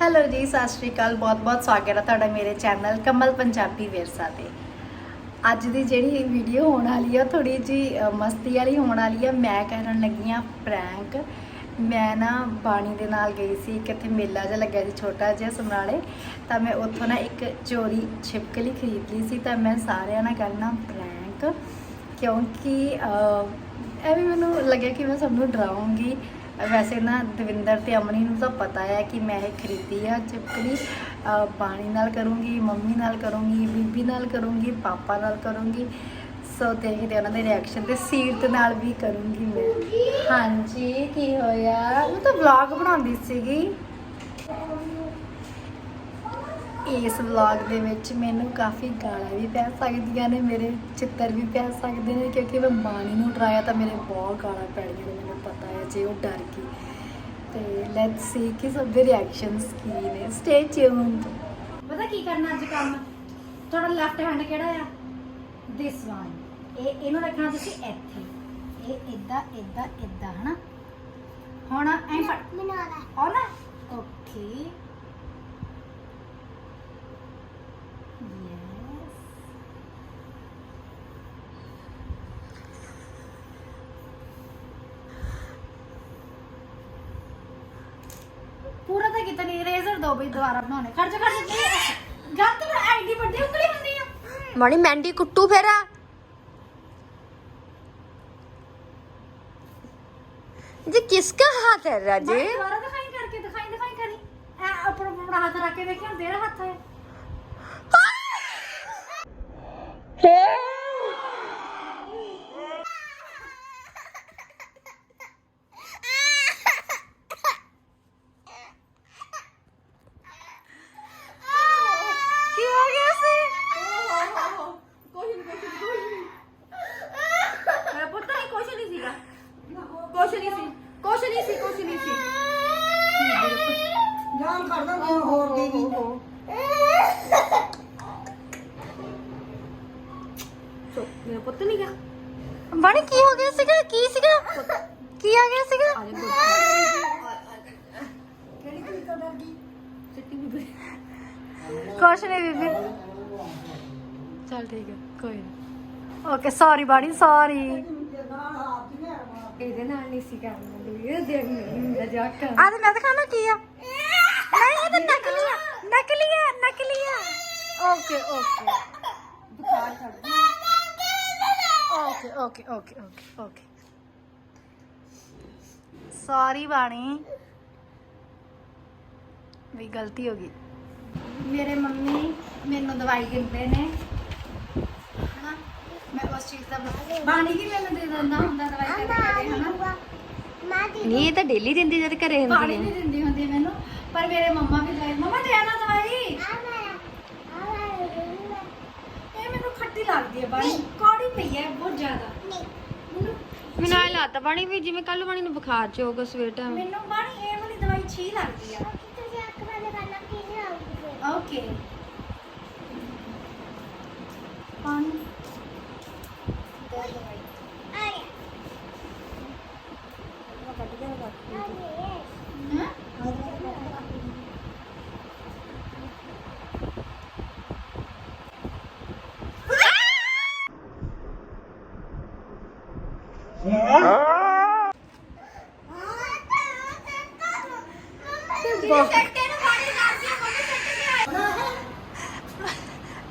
Hello ਜੀ ਸਤਿ ਸ਼੍ਰੀ ਅਕਾਲ। ਬਹੁਤ-ਬਹੁਤ ਸਵਾਗਤ ਹੈ ਤੁਹਾਡਾ ਮੇਰੇ ਚੈਨਲ ਕਮਲ ਪੰਜਾਬੀ ਵਿਰਸਾ ਤੇ। ਅੱਜ ਦੀ ਜਿਹੜੀ ਵੀਡੀਓ ਹੋਣ ਵਾਲੀ ਆ ਥੋੜੀ ਜੀ ਮਸਤੀ ਵਾਲੀ ਹੋਣ ਵਾਲੀ ਆ। ਮੈਂ ਕਰਨ ਲੱਗੀ ਆ ਪ੍ਰੈਂਕ ਮੈਂ ਨਾ ਬਾਣੀ ਦੇ ਨਾਲ ਗਈ ਸੀ ਕਿਤੇ ਮੇਲਾ ਜਿਹਾ ਲੱਗਿਆ ਸੀ ਛੋਟਾ ਜਿਹਾ ਸਮਰਾਲੇ। ਤਾਂ ਮੈਂ ਉੱਥੋਂ ਨਾ ਇੱਕ ਚੋਰੀ ਛਿਪਕਲੀ ਖਰੀਦ ਲਈ ਸੀ ਤਾਂ ਮੈਂ ਸਾਰਿਆਂ ਨਾਲ ਕਰਨਾ ਪ੍ਰੈਂਕ ਕਿਉਂਕਿ ਅਹ, ਇਹ ਵੀ ਮੈਨੂੰ ਲੱਗਿਆ ਕਿ ਮੈਂ ਸਭ ਨੂੰ ਡਰਾਉਂਗੀ। ਵੈਸੇ ਨਾ ਦਵਿੰਦਰ ਤੇ ਅਮਨੀ ਨੂੰ ਤਾਂ ਪਤਾ ਹੈ ਕਿ ਮੈਂ ਇਹ ਖਰੀਦੀ ਆ ਚਿਪਕਲੀ ਅਹ ਬਾਣੀ ਨਾਲ ਕਰੂੰਗੀ, ਮੰਮੀ ਨਾਲ ਕਰੂੰਗੀ, ਬੀਬੀ ਨਾਲ ਕਰੂੰਗੀ, ਪਾਪਾ ਨਾਲ ਕਰੂੰਗੀ। ਸੋ ਦੇਖਦੇ ਉਹਨਾਂ ਦੇ ਰਿਐਕਸ਼ਨ ਤੇ ਸੀਰਤ ਨਾਲ ਵੀ ਕਰੂੰਗੀ ਮੈਂ। ਹਾਂਜੀ, ਕੀ ਹੋਇਆ? ਉਹ ਤਾਂ ਵਲੌਗ ਬਣਾਉਂਦੀ ਸੀਗੀ। ਇਸ ਵਲੌਗ ਦੇ ਵਿੱਚ ਮੈਨੂੰ ਕਾਫੀ ਗਾਲਾਂ ਵੀ ਪੈ ਸਕਦੀਆਂ ਨੇ, ਮੇਰੇ ਚਿੱਤਰ ਵੀ ਪੈ ਸਕਦੇ ਨੇ, ਕਿਉਂਕਿ ਮੈਂ ਬਾਣੀ ਨੂੰ ਡਰਾਇਆ ਤਾਂ ਮੇਰੇ ਬਹੁਤ ਗਾਲਾਂ ਪੈਣੀਆਂ ਨੇ, ਮੈਨੂੰ ਪਤਾ ਜੇ ਉਹ ਡਰ ਗਈ। ਤੇ ਲੈਟਸ ਸੀ ਕਿ ਸਭ ਦੇ ਰਿਐਕਸ਼ਨਸ ਕੀ ਨੇ। ਸਟੇ ਟਿਊਨਡ ਪਤਾ ਕੀ ਕਰਨਾ ਅੱਜ ਕੰਮ? ਤੁਹਾਡਾ ਲੈਫਟ ਹੈਂਡ ਕਿਹੜਾ ਆ? ਦਿਸ ਵਨ ਇਹ ਇਹਨੂੰ ਰੱਖਣਾ ਤੁਸੀਂ ਇੱਥੇ। ਇਹ ਇਦਾਂ ਇਦਾਂ ਇਦਾਂ ਹਨਾ? ਹੁਣ ਐਂ ਫੜ। ਬਣਾਣਾ ਔਰ ਨਾ ਓਕੇ पूरा था कितनी? रेजर दो भाई दोबारा बनाने। खर्च कर देते हैं गलत तो आईडी पर उंगली बंदी है मणि मेंडी कुट्टू फेरा। जी किसका हाथ है राजे? दोबारा दिखाई करके दिखाई दिखाई करी। है अपना अपना हाथ रख के देखिए तेरा हाथ है। ਮੇਰਾ ਪੁੱਤ ਨਹੀਂ ਗਿਆ। ਬਣੀ ਕੀ ਹੋ ਗਿਆ ਸੀਗਾ? ਕੀ ਸੀਗਾ? ਕੀ ਆ ਗਿਆ ਸੀਗਾ? ਆ ਜਾ ਕਿਹੜੀ ਕਿਹੜੀ ਕਲਰ ਦੀ ਸਿੱਟੀ ਵੀ ਕੁਛ ਨਹੀਂ ਬੀਬੀ। ਚਲ ਠੀਕ ਹੈ ਕੋਈ ਓਕੇ ਸੌਰੀ ਬਾਣੀ ਸੌਰੀ ਇਹਦੇ ਨਾਲ ਨਹੀਂ ਸੀ ਕਰਨਾ ਇਹ ਦੇਖ ਨਹੀਂ ਹੁੰਦਾ ਜਾਕ ਆ ਤੇ ਮੈਂ ਦਿਖਾਣਾ ਕੀ ਆ? ਨਹੀਂ ਇਹ ਤਾਂ ਨਕਲੀ ਆ ਨਕਲੀ ਆ ਨਕਲੀ ਆ ਓਕੇ ਓਕੇ ਬੁਖਾਰ ਚੜ okay okay okay okay okay sorry ਬਾਣੀ ਵੀ ਗਲਤੀ ਹੋ ਗਈ। ਮੇਰੇ ਮੰਮੀ ਮੈਨੂੰ ਦਵਾਈ ਦਿੰਦੇ ਨੇ। ਹਨਾ? ਮੈਂ ਉਸ ਚੀਜ਼ ਦਾ ਬਾਣੀ ਵੀ ਮੈਨੂੰ ਦੇ ਦਿੰਦਾ ਹੁੰਦਾ ਦਵਾਈ ਕਦੇ ਕਦੇ ਹਨਾ? ਨਹੀਂ ਇਹ ਤਾਂ ਡੇਲੀ ਦਿੰਦੀ ਜਦ ਘਰੇ ਬਾਣੀ ਵੀ ਦਿੰਦੀ ਹੁੰਦੀ ਹੈ ਮੈਨੂੰ ਪਰ ਮੇਰੇ ਮੰਮਾ ਵੀ ਦਵਾਈ ਮੰਮਾ ਦੇ ਆਣਾ ਦਵਾਈ। ਇਹ ਮੈਨੂੰ ਖੱਟੀ ਲੱਗਦੀ ਹੈ ਬਾਣੀ। ਕੌੜੀ ਪਈ ਹੈ ਬਹੁਤ ਜ਼ਿਆਦਾ। ਮੈਨੂੰ ਮੈਨੂੰ ਐ ਲੱਗਦਾ ਬਾਣੀ ਵੀ ਜਿਵੇਂ ਕੱਲ ਬਾਣੀ ਨੂੰ ਬੁਖਾਰ ਚ ਹੋਗਾ ਸਵੇਰ ਟਾਈਮ ਮੈਨੂੰ ਬਾਣੀ ਇਹ ਵਾਲੀ ਦਵਾਈ ਛੀ ਲੱਗਦੀ ਆ। ਓਕੇ। ਪਾਣੀ। ਦੇ ਦਵਾਈ ਹਾਂ।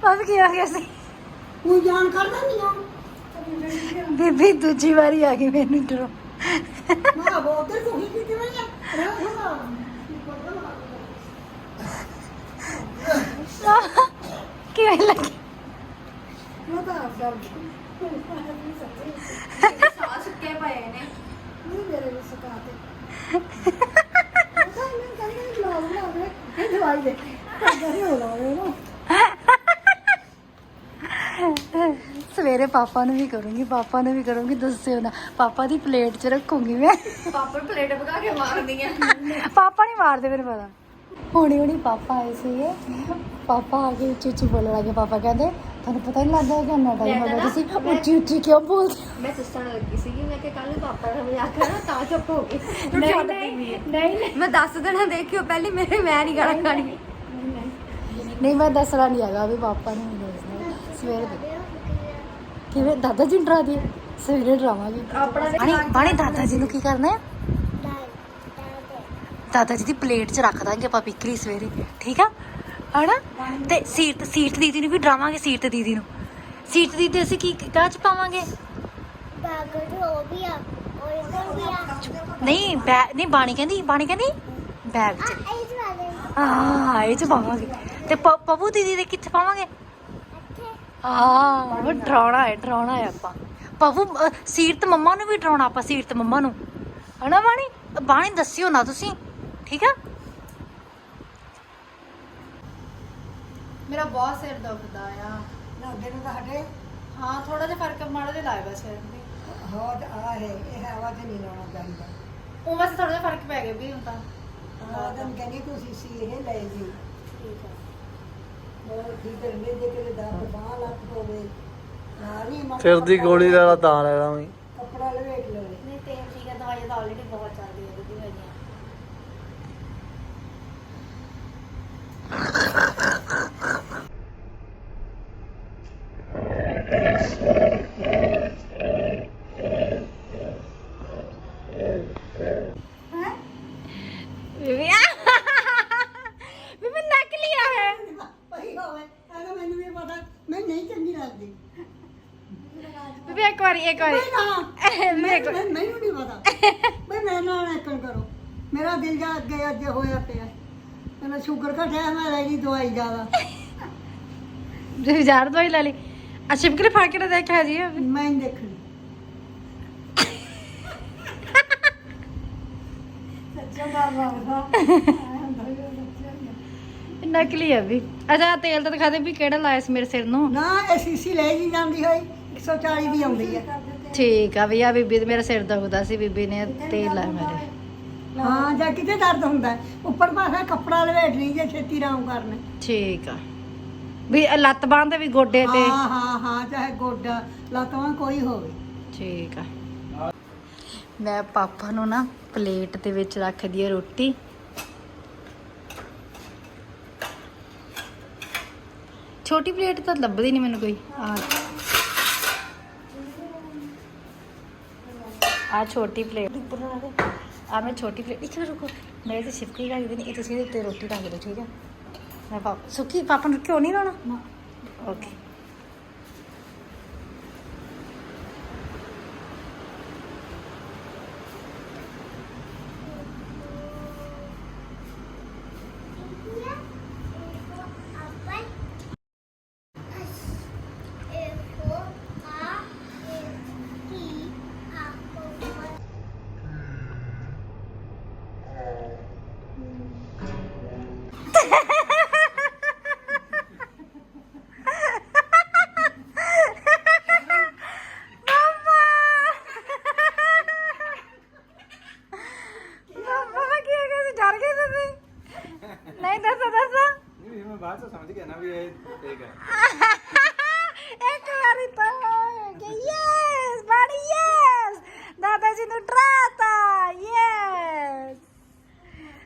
ਬਸ ਕੀ ਹੋ ਗਿਆ ਸੀ? ਕੋਈ ਜਾਨ ਕਰਦਾ ਨਹੀਂ ਆ। ਬੀਬੀ ਦੂਜੀ ਵਾਰੀ ਆ ਗਈ ਮੈਨੂੰ ਡਰੋ। ਮੈਂ ਬੋਤਲ ਤੋਂ ਹੀ ਕਿਤੇ ਮੈਂ? ਕਿਵੇਂ ਲੱਗੀ? ਮੈਂ ਤਾਂ ਆਪ ਡਰ ਗਈ ਸਾਹ ਸੁੱਕੇ ਪਏ ਨੇ ਨਹੀਂ ਮੇਰੇ ਨੂੰ ਸਕਾਤੇ ਪਤਾ ਨਹੀਂ ਕਹਿੰਦੇ ਲਾ ਲਾ ਦੇ ਇਹ ਦਵਾਈ ਦੇ। ਕਰੇ ਹੋ ਲਾਵੇ ਨਾ। ਸਵੇਰੇ ਪਾਪਾ ਨੂੰ ਵੀ ਕਰੂੰਗੀ ਪਾਪਾ ਨੂੰ ਵੀ ਕਰੂੰਗੀ ਦੱਸਿਓ ਨਾ। ਪਾਪਾ ਦੀ ਪਲੇਟ 'ਚ ਰੱਖੂੰਗੀ ਮੈਂ। ਪਾਪੜ ਪਲੇਟ ਪਕਾ ਕੇ ਮਾਰਦੀਆਂ ਪਾਪਾ ਨਹੀਂ ਮਾਰਦੇ ਮੈਨੂੰ ਪਤਾ। ਹੁਣੀ ਹੁਣੀ ਪਾਪਾ ਆਏ ਸੀਗੇ। ਪਾਪਾ ਆ ਕੇ ਉੱਚੀ ਉੱਚੀ ਬੋਲਣ ਲੱਗੇ। ਪਾਪਾ ਕਹਿੰਦੇ ਤੁਹਾਨੂੰ ਪਤਾ ਨਹੀਂ ਲੱਗਦਾ ਕਿ ਇੰਨਾ ਟਾਈਮ ਹੋ ਗਿਆ ਤਾਂ ਤੁਸੀਂ ਉੱਚੀ ਉੱਚੀ ਕਿਉਂ ਬੋਲਦੇ? ਹੋ? ਮੈਂ ਦੱਸਣ ਲੱਗੀ ਸੀਗੀ ਮੈਂ ਕਿ ਕੱਲ ਪਾਪਾ ਦਾ ਮਜ਼ਾਕ ਕਰਨਾ ਤਾਂ ਚੁੱਪ ਹੋ ਗਈ। ਨਹੀਂ ਨਹੀਂ ਨਹੀਂ। ਮੈਂ ਦੱਸ ਦੇਣਾ ਦੇਖਿਓ ਪਹਿਲੀ ਮੇਰੇ ਮੈਂ ਨਹੀਂ ਗਾਲਾਂ ਖਾਣੀ ਨਹੀਂ ਮੈਂ ਦੱਸਣਾ ਨਹੀਂ ਹੈਗਾ ਵੀ ਪਾਪਾ ਨੂੰ ਨਹੀਂ ਦੱਸਣਾ। ਸਵੇਰੇ ਦੇ। ਕਿਵੇਂ? ਦਾਦਾ ਜੀ ਨੂੰ ਡਰਾ ਦਈਏ? ਸਵੇਰੇ ਡਰਾਵਾਂਗੇ। ਆਪਣਾ ਬਾਣੀ ਬਾਣੀ ਦਾਦਾ ਜੀ ਨੂੰ ਕੀ ਕਰਨਾ ਹੈ? ਦਾਦਾ ਜੀ। ਦੀ ਪਲੇਟ 'ਚ ਰੱਖ ਦਾਂਗੇ ਆਪਾਂ ਪਿਕਰੀ ਸਵੇਰੇ। ਠੀਕ ਆ? ਹਨਾ? ਤੇ ਸੀਰਤ ਸੀਰਤ ਦੀਦੀ ਨੂੰ ਵੀ ਡਰਾਵਾਂਗੇ ਸੀਰਤ ਦੀਦੀ ਨੂੰ। ਸੀਰਤ ਦੀਦੀ ਅਸੀਂ ਕੀ ਕਾਹ 'ਚ ਪਾਵਾਂਗੇ? ਨਹੀਂ ਬੈ ਨਹੀਂ ਬਾਣੀ ਕਹਿੰਦੀ ਬਾਣੀ ਕਹਿੰਦੀ ਬੈਗ 'ਚ। ਹਾਂ ਇਹ 'ਚ ਪਾਵਾਂਗੇ। ਤੇ ਪ- ਪਪੂ ਦੀਦੀ ਦੇ ਕਿੱਥੇ ਪਾਵਾਂਗੇ? ਉਹ ਡਰਾਉਣਾ ਹੈ ਡਰਾਉਣਾ ਹੈ ਆਪਾਂ। ਪਪੂ ਅ, ਸੀਰਤ ਮੰਮਾ ਨੂੰ ਵੀ ਡਰਾਉਣਾ ਆਪਾਂ ਸੀਰਤ ਮੰਮਾ ਨੂੰ। ਹਨਾ ਬਾਣੀ? ਬਾਣੀ ਦੱਸਿਓ ਨਾ ਤੁਸੀਂ ਠੀਕ ਆ? ਮੇਰਾ ਬਹੁਤ ਸਿਰ ਦੁਖਦਾ ਆ। ਨਾ ਦਿਨ ਦਾ ਹਟੇ। ਹਾਂ ਥੋੜਾ ਜਿਹਾ ਫ਼ਰਕ ਮਾੜਾ ਜਿਹਾ ਲੱਗਦਾ ਸਿਰ ਤੇ। ਹੋਟ ਆ ਹੈ ਇਹ ਹਵਾ ਤੇ ਨਹੀਂ ਲਾਉਣਾ ਚਾਹੀਦਾ। ਉਹ ਬਸ ਥੋੜਾ ਜਿਹਾ ਫ਼ਰਕ ਪੈ ਗਿਆ ਵੀ ਹੁਣ ਤਾਂ। ਆ ਦਿਨ ਕਹਿੰਦੀ ਤੁਸੀਂ ਸੀ ਇਹ ਲੈ ਜੀ। ਠੀਕ ਆ। ਹੋਰ ਠੀਕ ਰਹਿੰਦੇ ਜੇ ਕਿਤੇ ਦਰਦ ਬਾਹ ਲੱਤ ਹੋਵੇ ਨਾ ਨਹੀਂ ਮਾ- ਸਿਰ ਦੀ ਗੋਲੀ ਦਾ ਤਾਂ ਲੈਣਾ ਵੀ ਕੱਪੜਾ ਲਵੇਟ ਲਵੇ ਨਹੀਂ ਤੇ ਠੀਕ ਹੈ ਦਵਾਈ ਤਾਂ ਆਲਰੇਡੀ ਬਹੁਤ ਚੱਲਦੀ ਹੈ ਦੀਦੀ ਮੇਰੀਆਂ ਬੀਬੀ ਬੀਬੀ ਨੱਕ ਲਿਆ ਹੈ। ਪਈ ਹੋਵੇ ਅਗਰ ਮੈਨੂੰ ਵੀ ਪਤਾ ਮੈਂ ਨਹੀਂ ਚੰਗੀ ਲੱਗਦੀ। ਬੀਬੀ ਇੱਕ ਵਾਰੀ ਇੱਕ ਵਾਰੀ। ਨਹੀਂ ਨਾ ਮੈਂ ਮੈਨੂੰ ਨਹੀਂ ਪਤਾ। ਬਈ ਮੇਰੇ ਨਾਲ ਐਕਣ ਕਰੋ। ਮੇਰਾ ਦਿਲ ਜਾ ਅੱਗੇ ਅੱਜ ਹੋਇਆ ਪਿਆ। ਮੈਨੂੰ ਸ਼ੂਗਰ ਘਟਿਆ ਮੈਂ ਲੈ ਲਈ ਦਵਾਈ ਜ਼ਿਆਦਾ। ਬੀਬੀ ਜਾਰ ਦਵਾਈ ਲੈ ਲਈ। ਆ ਛਿਪਕਲੀ ਫੜ ਕੇ ਤਾਂ ਦੇਖਿਆ ਜੀ ਮੈਂ ਦੇਖਣੀ ਸੱਚਾ ਬਾਬਾ ਨਕਲੀ ਹੈ ਵੀ। ਅੱਛਾ ਤੇਲ ਤਾਂ ਦਿਖਾ ਦੇ ਵੀ ਕਿਹੜਾ ਲਾਇਆ ਸੀ ਮੇਰੇ ਸਿਰ ਨੂੰ। ਨਾ ਇਹ ਸੀਸੀ ਲੈ ਜੀ ਜਾਂਦੀ ਹੋਈ 140 ਦੀ ਆਉਂਦੀ ਹੈ ਠੀਕ ਆ ਵੀ ਆ ਬੀਬੀ ਤੇ ਮੇਰਾ ਸਿਰ ਦੁਖਦਾ ਸੀ ਬੀਬੀ ਨੇ ਤੇਲ ਲਾਇਆ ਮੇਰੇ। ਹਾਂ। ਜਾਂ ਕਿਤੇ ਦਰਦ ਹੁੰਦਾ ਹੈ, ਉੱਪਰ ਪਾਸਾ ਕੱਪੜਾ ਲਵੇਟ ਨਹੀਂ ਜੇ ਛੇਤੀ ਆਰਾਮ ਕਰਨਾ। ਠੀਕ ਆ। ਵੀ ਇਹ ਲੱਤ ਬਾਂਹ ਤੇ ਵੀ ਗੋਡੇ ਤੇ। ਹਾਂ ਹਾਂ ਹਾਂ ਚਾਹੇ ਗੋਡਾ ਲੱਤਾਂ ਕੋਈ ਹੋਵੇ। ਠੀਕ ਆ। ਮੈਂ ਪਾਪਾ ਨੂੰ ਨਾ ਪਲੇਟ ਦੇ ਵਿੱਚ ਰੱਖਦੀ ਆ ਰੋਟੀ। ਛੋਟੀ ਪਲੇਟ ਤਾਂ ਲੱਭਦੀ ਨਹੀਂ ਮੈਨੂੰ ਕੋਈ। ਆ ਆ ਛੋਟੀ ਪਲੇਟ। ਆ ਮੈਂ ਛੋਟੀ ਪਲੇਟ ਇੱਕ ਮਿੰਟ ਰੁਕੋ। ਮੈਂ ਤੇ ਸ਼ਿਫਟੀ ਰੱਖ ਦੇਣੀ ਇਹ ਤੁਸੀਂ ਇਹਦੇ ਉੱਤੇ ਰੋਟੀ ਰੱਖ ਦਿਓ ਠੀਕ ਹੈ ਮੈਂ ਪਾਪਾ ਸੁੱਕੀ ਪਾਪਾ ਨੂੰ ਕਿਉਂ ਨਹੀਂ ਲਾਉਣਾ ਓਕੇ ਨਹੀਂ ਮੈਂ ਬਾਅਦ ਚ ਸਮਝ ਗਿਆ ਨਾ ਵੀ ਇਹ ਠੀਕ ਹੈ ਇੱਕ ਵਾਰੀ ਤਾਂ ਹੋ ਗਿਆ ਯੈਸ ਬਾੜੀ ਯੈਸ ਦਾਦਾ ਜੀ ਨੂੰ ਡਰਾਤਾ ਯੈਸ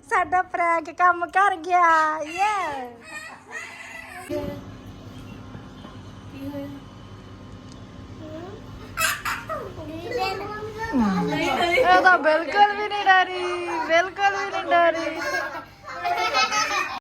ਸਾਡਾ ਪ੍ਰੈਂਕ ਕੰਮ ਕਰ ਗਿਆ ਯੈਸ ਇਹ ਤਾਂ ਬਿਲਕੁਲ ਵੀ ਨਹੀਂ ਡਰੀ ਬਿਲਕੁਲ ਵੀ ਨਹੀਂ ਡਰੀ